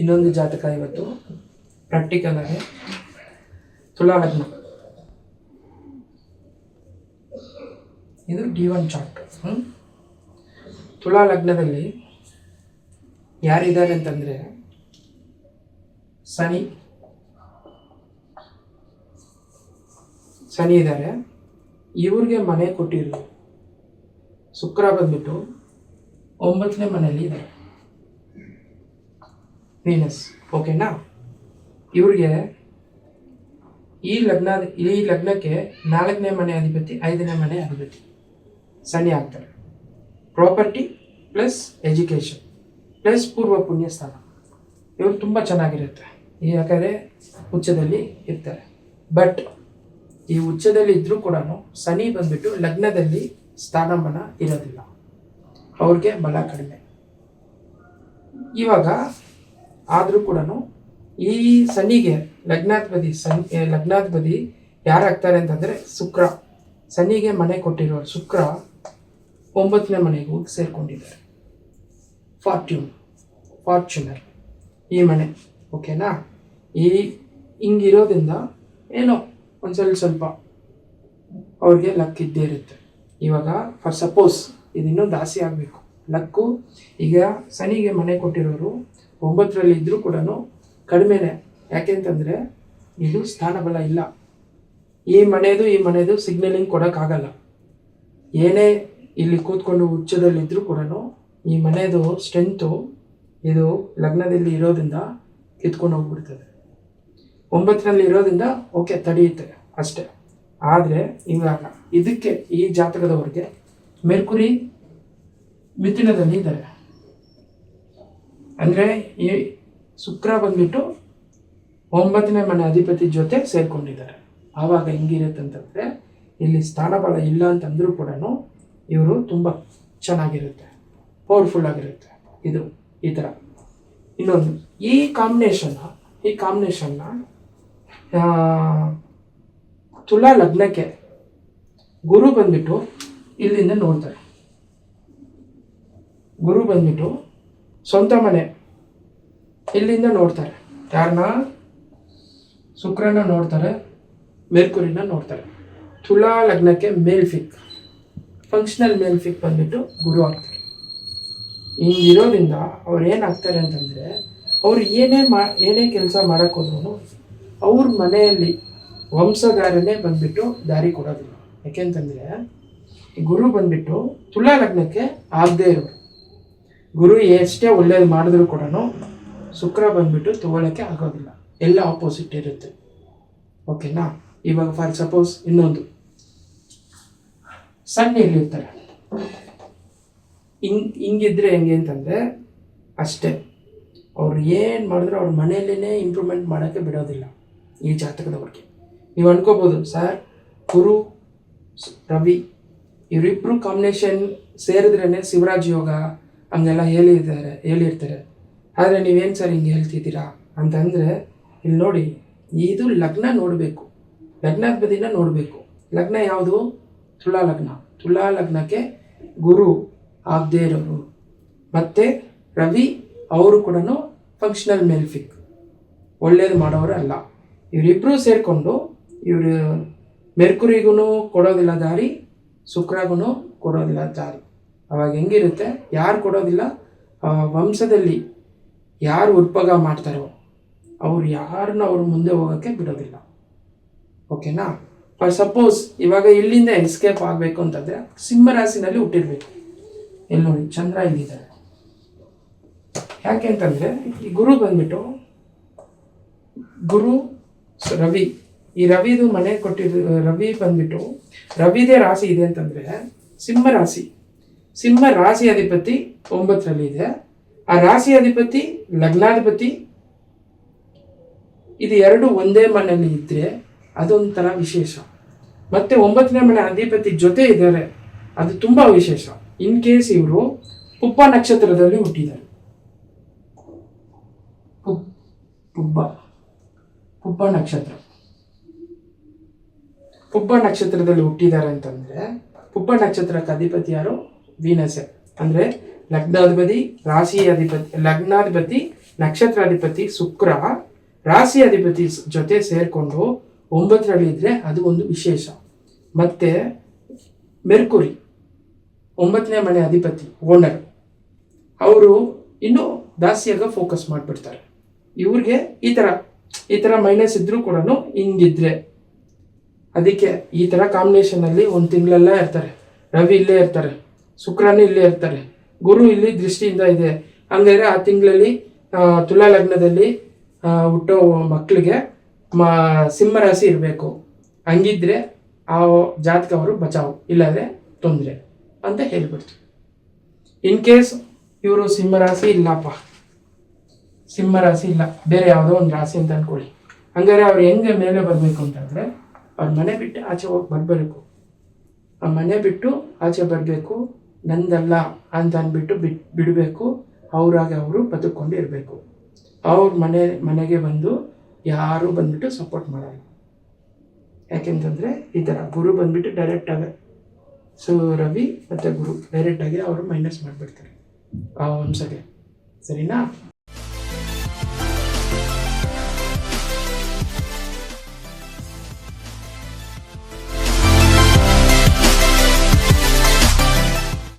ಇನ್ನೊಂದು ಜಾತಕ ಇವತ್ತು ಪ್ರಾಕ್ಟಿಕಲ್ ಆಗಿ ತುಲಾ ಲಗ್ನ ಇದು ಡಿ ಒನ್ ಚಾರ್ಟ್ ತುಲಾ ಲಗ್ನದಲ್ಲಿ ಯಾರಿದ್ದಾರೆ ಅಂತಂದರೆ ಸನಿ ಶನಿ ಇದ್ದಾರೆ. ಇವ್ರಿಗೆ ಮನೆ ಕೊಟ್ಟಿರೋದು ಶುಕ್ರ ಬಂದ್ಬಿಟ್ಟು ಒಂಬತ್ತನೇ ಮನೆಯಲ್ಲಿ ಇದೆ ವೀನಸ್ ಓಕೆನಾ ಇವ್ರಿಗೆ ಈ ಲಗ್ನ, ಈ ಲಗ್ನಕ್ಕೆ ನಾಲ್ಕನೇ ಮನೆ ಅಧಿಪತಿ, ಐದನೇ ಮನೆ ಅಧಿಪತಿ, ಶನಿ ಆಗ್ತಾರೆ. ಪ್ರಾಪರ್ಟಿ ಪ್ಲಸ್ ಎಜುಕೇಷನ್ ಪ್ಲಸ್ ಪೂರ್ವ ಪುಣ್ಯ ಸ್ಥಾನ. ಇವರು ತುಂಬ ಚೆನ್ನಾಗಿರುತ್ತೆ. ಯಾಕಂದರೆ ಉಚ್ಚದಲ್ಲಿ ಇರ್ತಾರೆ. ಬಟ್ ಈ ಉಚ್ಚದಲ್ಲಿ ಇದ್ದರೂ ಕೂಡ ಸನಿ ಬಂದ್ಬಿಟ್ಟು ಲಗ್ನದಲ್ಲಿ ಸ್ಥಾನಮಾನ ಇರೋದಿಲ್ಲ. ಅವ್ರಿಗೆ ಬಲ ಕಡಿಮೆ. ಇವಾಗ ಆದರೂ ಕೂಡ ಈ ಶನಿಗೆ ಲಗ್ನಾಧಿಪತಿ ಸನ್ ಲಗ್ನಾಧಿಪತಿ ಯಾರಾಗ್ತಾರೆ ಅಂತಂದರೆ ಶುಕ್ರ. ಶನಿಗೆ ಮನೆ ಕೊಟ್ಟಿರೋ ಶುಕ್ರ ಒಂಬತ್ತನೇ ಮನೆಗೂ ಹೋಗಿ ಸೇರ್ಕೊಂಡಿದ್ದಾರೆ. ಫಾರ್ಟ್ಯೂನ್ ಫಾರ್ಚುನರ್ ಈ ಮನೆ, ಓಕೆನಾ? ಈ ಹಿಂಗಿರೋದ್ರಿಂದ ಏನೋ ಒಂದು ಸ್ವಲ್ಪ ಸ್ವಲ್ಪ ಅವ್ರಿಗೆ ಲಕ್ ಇದ್ದೇ ಇರುತ್ತೆ. ಇವಾಗ ಫಾರ್ ಸಪೋಸ್ ಇದಿನ್ನೂ ದಾಸಿ ಆಗಬೇಕು. ಲಕ್ಕು ಈಗ ಶನಿಗೆ ಮನೆ ಕೊಟ್ಟಿರೋರು ಒಂಬತ್ತರಲ್ಲಿ ಇದ್ದರೂ ಕೂಡ ಕಡಿಮೆನೆ. ಯಾಕೆಂತಂದರೆ, ಇದು ಸ್ಥಾನಬಲ ಇಲ್ಲ. ಈ ಮನೆಯದು ಈ ಮನೆಯದು ಸಿಗ್ನಲಿಂಗ್ ಕೊಡೋಕ್ಕಾಗಲ್ಲ. ಏನೇ ಇಲ್ಲಿ ಕೂತ್ಕೊಂಡು ಉಚ್ಚದಲ್ಲಿದ್ದರೂ ಕೂಡ ಈ ಮನೆಯದು ಸ್ಟ್ರೆಂತು ಇದು ಲಗ್ನದಲ್ಲಿ ಇರೋದ್ರಿಂದ ಕಿತ್ಕೊಂಡು ಹೋಗ್ಬಿಡ್ತದೆ. ಒಂಬತ್ತರಲ್ಲಿ ಇರೋದ್ರಿಂದ ಓಕೆ ತಡೆಯುತ್ತೆ ಅಷ್ಟೇ. ಆದರೆ, ಇವಾಗ ಇದಕ್ಕೆ ಈ ಜಾತಕದವರಿಗೆ ಮೆರ್ಕುರಿ ಮಿಥುನದಲ್ಲಿ ಇದ್ದಾರೆ. ಅಂದರೆ ಈ ಶುಕ್ರ ಬಂದ್ಬಿಟ್ಟು ಒಂಬತ್ತನೇ ಮನೆ ಅಧಿಪತಿ ಜೊತೆ ಸೇರ್ಕೊಂಡಿದ್ದಾರೆ. ಆವಾಗ ಹೆಂಗಿರುತ್ತಂತಂದರೆ ಇಲ್ಲಿ ಸ್ಥಾನಬಲ ಇಲ್ಲ ಅಂತಂದರೂ ಕೂಡ ಇವರು ತುಂಬ ಚೆನ್ನಾಗಿರುತ್ತೆ ಪವರ್ಫುಲ್ ಆಗಿರುತ್ತೆ. ಇದು ಈ ಥರ ಇನ್ನೊಂದು, ಈ ಕಾಂಬಿನೇಷನ್ನ ಈ ಕಾಂಬಿನೇಷನ್ನ ತುಲಾ ಲಗ್ನಕ್ಕೆ ಗುರು ಬಂದ್ಬಿಟ್ಟು ಇಲ್ಲಿಂದ ನೋಡ್ತಾರೆ. ಗುರು ಬಂದ್ಬಿಟ್ಟು ಸ್ವಂತ ಮನೆ. ಇಲ್ಲಿಂದ ನೋಡ್ತಾರೆ. ಯಾರನ್ನ ಶುಕ್ರನ ನೋಡ್ತಾರೆ. ಮೇಲ್ಕುರಿನ ನೋಡ್ತಾರೆ. ತುಲಾ ಲಗ್ನಕ್ಕೆ ಮೇಲ್ಫಿಕ್. ಫಂಕ್ಷನಲ್ ಮೇಲ್ಫಿಕ್ ಬಂದ್ಬಿಟ್ಟು ಗುರು ಆಗ್ತಾರೆ. ಹಿಂಗಿರೋದ್ರಿಂದ ಅವ್ರು ಏನಾಗ್ತಾರೆ ಅಂತಂದರೆ, ಅವ್ರು ಏನೇ ಮಾ, ಏನೇ ಕೆಲಸ ಮಾಡೋಕ್ಕೋದ್ರು ಅವ್ರ ಮನೆಯಲ್ಲಿ ವಂಶಧಾರನೇ ಬಂದ್ಬಿಟ್ಟು ದಾರಿ ಕೊಡೋದಿಲ್ಲ. ಯಾಕೆಂತಂದರೆ ಗುರು ಬಂದ್ಬಿಟ್ಟು ತುಲಾ ಲಗ್ನಕ್ಕೆ ಆಗದೇ ಇರೋರು. ಗುರು ಎಷ್ಟೇ ಒಳ್ಳೇದು ಮಾಡಿದ್ರು ಕೂಡ ಶುಕ್ರ ಬಂದ್ಬಿಟ್ಟು ತಗೊಳ್ಳೋಕ್ಕೆ ಆಗೋದಿಲ್ಲ. ಎಲ್ಲ ಆಪೋಸಿಟ್ ಇರುತ್ತೆ. ಓಕೆನಾ ಇವಾಗ ಫಾರ್ ಸಪೋಸ್ ಇನ್ನೊಂದು. ಸಣ್ಣ ಇಲ್ಲಿರ್ತಾರೆ ಹಿಂಗ್, ಹಿಂಗಿದ್ರೆ ಹೆಂಗೆ ಅಂತಂದರೆ ಅಷ್ಟೇ. ಅವ್ರು ಏನು ಮಾಡಿದ್ರು ಅವ್ರ ಮನೆಯಲ್ಲೇ ಇಂಪ್ರೂವ್ಮೆಂಟ್ ಮಾಡೋಕ್ಕೆ ಬಿಡೋದಿಲ್ಲ ಈ ಜಾತಕದವ್ರಿಗೆ. ನೀವು ಅನ್ಕೋಬೋದು, ಸರ್, ಗುರು ರವಿ ಇವರಿಬ್ಬರು ಕಾಂಬಿನೇಷನ್ ಸೇರಿದ್ರೇ ಶಿವರಾಜ್ ಯೋಗ ಹಂಗೆಲ್ಲ ಹೇಳಿದ್ದಾರೆ, ಹೇಳಿರ್ತಾರೆ. ಆದರೆ ನೀವೇನು ಸರ್ ಹಿಂಗೆ ಹೇಳ್ತಿದ್ದೀರಾ? ಅಂತಂದರೆ, ಇಲ್ಲಿ ನೋಡಿ, ಇದು ಲಗ್ನ ನೋಡಬೇಕು. ಲಗ್ನಾಧಿಪತಿನ ನೋಡಬೇಕು. ಲಗ್ನ ಯಾವುದು? ತುಲಾ ಲಗ್ನ. ತುಲಾ ಲಗ್ನಕ್ಕೆ ಗುರು ಆಗದೇ ಇರೋರು ಮತ್ತು ರವಿ ಅವರು ಕೂಡ ಫಂಕ್ಷನಲ್ ಮೆಲ್ಫಿಕ್ ಒಳ್ಳೇದು ಮಾಡೋರು ಅಲ್ಲ. ಇವರಿಬ್ಬರು ಸೇರಿಕೊಂಡು ಇವರು ಮೆರ್ಕುರಿಗೂ ಕೊಡೋದಿಲ್ಲ ದಾರಿ ಶುಕ್ರಗೂ ಕೊಡೋದಿಲ್ಲ ದಾರಿ. ಅವಾಗ ಹೆಂಗಿರುತ್ತೆ? ಯಾರು ಕೊಡೋದಿಲ್ಲ? ವಂಶದಲ್ಲಿ ಯಾರು ಉತ್ಪಗ ಮಾಡ್ತಾರೋ ಅವ್ರು ಯಾರನ್ನ ಅವ್ರ ಮುಂದೆ ಹೋಗೋಕ್ಕೆ ಬಿಡೋದಿಲ್ಲ. ಓಕೆನಾ? ಫಾರ್ ಸಪೋಸ್ ಇವಾಗ ಇಲ್ಲಿಂದ ಎಸ್ಕೇಪ್ ಆಗಬೇಕು ಅಂತಂದರೆ ಸಿಂಹರಾಶಿನಲ್ಲಿ ಹುಟ್ಟಿರ್ಬೇಕು. ಎಲ್ಲಿ ನೋಡಿ, ಚಂದ್ರ ಇಲ್ಲಿದ್ದಾರೆ. ಯಾಕೆ ಅಂತಂದರೆ, ಈ ಗುರು ಬಂದ್ಬಿಟ್ಟು ಗುರು ರವಿ, ಈ ರವಿದು ಮನೆ ಕೊಟ್ಟಿದ್ದು ರವಿ ಬಂದ್ಬಿಟ್ಟು ರವಿದೇ ರಾಶಿ ಇದೆ ಅಂತಂದರೆ ಸಿಂಹ ರಾಶಿ ಸಿಂಹ ರಾಶಿ ಅಧಿಪತಿ ಒಂಬತ್ತರಲ್ಲಿ ಇದೆ. ಆ ರಾಶಿ ಅಧಿಪತಿ, ಲಗ್ನಾಧಿಪತಿ, ಇದು ಎರಡು ಒಂದೇ ಮನೆಯಲ್ಲಿ ಇದ್ದರೆ ಅದೊಂಥರ ವಿಶೇಷ. ಮತ್ತೆ ಒಂಬತ್ತನೇ ಮನೆ ಅಧಿಪತಿ ಜೊತೆ ಇದ್ದಾರೆ, ಅದು ತುಂಬ ವಿಶೇಷ. ಇನ್ ಕೇಸ್ ಇವರು ಪುಪ್ಪ ನಕ್ಷತ್ರದಲ್ಲಿ ಹುಟ್ಟಿದ್ದಾರೆ. ಪುಬ್ಬ ಪುಬ್ಬ ನಕ್ಷತ್ರ. ಪುಬ್ಬ ನಕ್ಷತ್ರದಲ್ಲಿ ಹುಟ್ಟಿದ್ದಾರೆ ಅಂತಂದ್ರೆ ಪುಬ್ಬ ನಕ್ಷತ್ರಕ್ಕೆ ಅಧಿಪತಿ ಯಾರು? ವೀನಸೆ. ಅಂದ್ರೆ ಲಗ್ನಾಧಿಪತಿ, ರಾಶಿ ಅಧಿಪತಿ, ಲಗ್ನಾಧಿಪತಿ, ನಕ್ಷತ್ರಾಧಿಪತಿ, ಶುಕ್ರ, ರಾಶಿ ಅಧಿಪತಿ ಜೊತೆ ಸೇರಿಕೊಂಡು ಒಂಬತ್ತರಲ್ಲಿ ಇದ್ರೆ ಅದು ಒಂದು ವಿಶೇಷ. ಮತ್ತೆ ಮೆರ್ಕುರಿ, ಒಂಬತ್ತನೇ ಮನೆ ಅಧಿಪತಿ, ಓನರ್. ಅವರು ಇನ್ನೂ ದಾಸಿಯಾಗ ಫೋಕಸ್ ಮಾಡಿಬಿಡ್ತಾರೆ. ಇವ್ರಿಗೆ ಈ ಥರ ಈ ಥರ ಮೈನಸ್ ಇದ್ದರೂ ಕೂಡ ಹಿಂಗಿದ್ರೆ. ಅದಕ್ಕೆ ಈ ಥರ ಕಾಂಬಿನೇಷನಲ್ಲಿ ಒಂದು ತಿಂಗಳೆಲ್ಲ ಇರ್ತಾರೆ, ರವಿ ಇಲ್ಲೇ ಇರ್ತಾರೆ. ಶುಕ್ರನೂ ಇಲ್ಲೇ ಇರ್ತಾರೆ ಗುರು ಇಲ್ಲಿ ದೃಷ್ಟಿಯಿಂದ ಇದೆ. ಹಂಗಾದ್ರೆ ಆ ತಿಂಗಳಲ್ಲಿ ತುಲಾ ಲಗ್ನದಲ್ಲಿ ಹುಟ್ಟೋ ಮಕ್ಕಳಿಗೆ ಮ, ಸಿಂಹರಾಶಿ ಇರಬೇಕು. ಹಂಗಿದ್ರೆ ಆ ಜಾತಕ ಅವರು ಬಚಾವು, ಇಲ್ಲಾಂದರೆ ತೊಂದರೆ ಅಂತ ಹೇಳ್ಬಿಡ್ತು. ಇನ್ ಕೇಸ್ ಇವರು ಸಿಂಹರಾಶಿ ಇಲ್ಲಪ್ಪ. ಸಿಂಹರಾಶಿ ಇಲ್ಲ. ಬೇರೆ ಯಾವುದೋ ಒಂದು ರಾಶಿ ಅಂತ ಅನ್ಕೊಳ್ಳಿ. ಹಂಗಾರೆ ಅವ್ರು ಹೆಂಗೆ ಮೇಲೆ ಬರಬೇಕು ಅಂತಂದರೆ ಅವ್ರ ಮನೆ ಬಿಟ್ಟು ಆಚೆ ಹೋಗಿ ಬರಬೇಕು ಆ ಮನೆ ಬಿಟ್ಟು ಆಚೆ ಬರಬೇಕು. ನಂದಲ್ಲ ಅಂತ ಅಂದ್ಬಿಟ್ಟು ಬಿಟ್, ಬಿಡಬೇಕು. ಅವರಾಗಿ ಅವರು ಬದುಕೊಂಡು ಇರಬೇಕು. ಅವ್ರ ಮನೆ, ಮನೆಗೆ ಬಂದು ಯಾರು ಬಂದ್ಬಿಟ್ಟು ಸಪೋರ್ಟ್ ಮಾಡಲ್ಲ. ಯಾಕೆಂತಂದರೆ ಈ ಥರ ಗುರು ಬಂದ್ಬಿಟ್ಟು ಡೈರೆಕ್ಟಾಗಿ ಸೊ, ರವಿ ಮತ್ತು ಗುರು ಡೈರೆಕ್ಟಾಗಿ ಅವರು ಮೈನಸ್ ಮಾಡಿಬಿಡ್ತಾರೆ. ಆ ವಂಶಗೆ ಸರಿನಾ?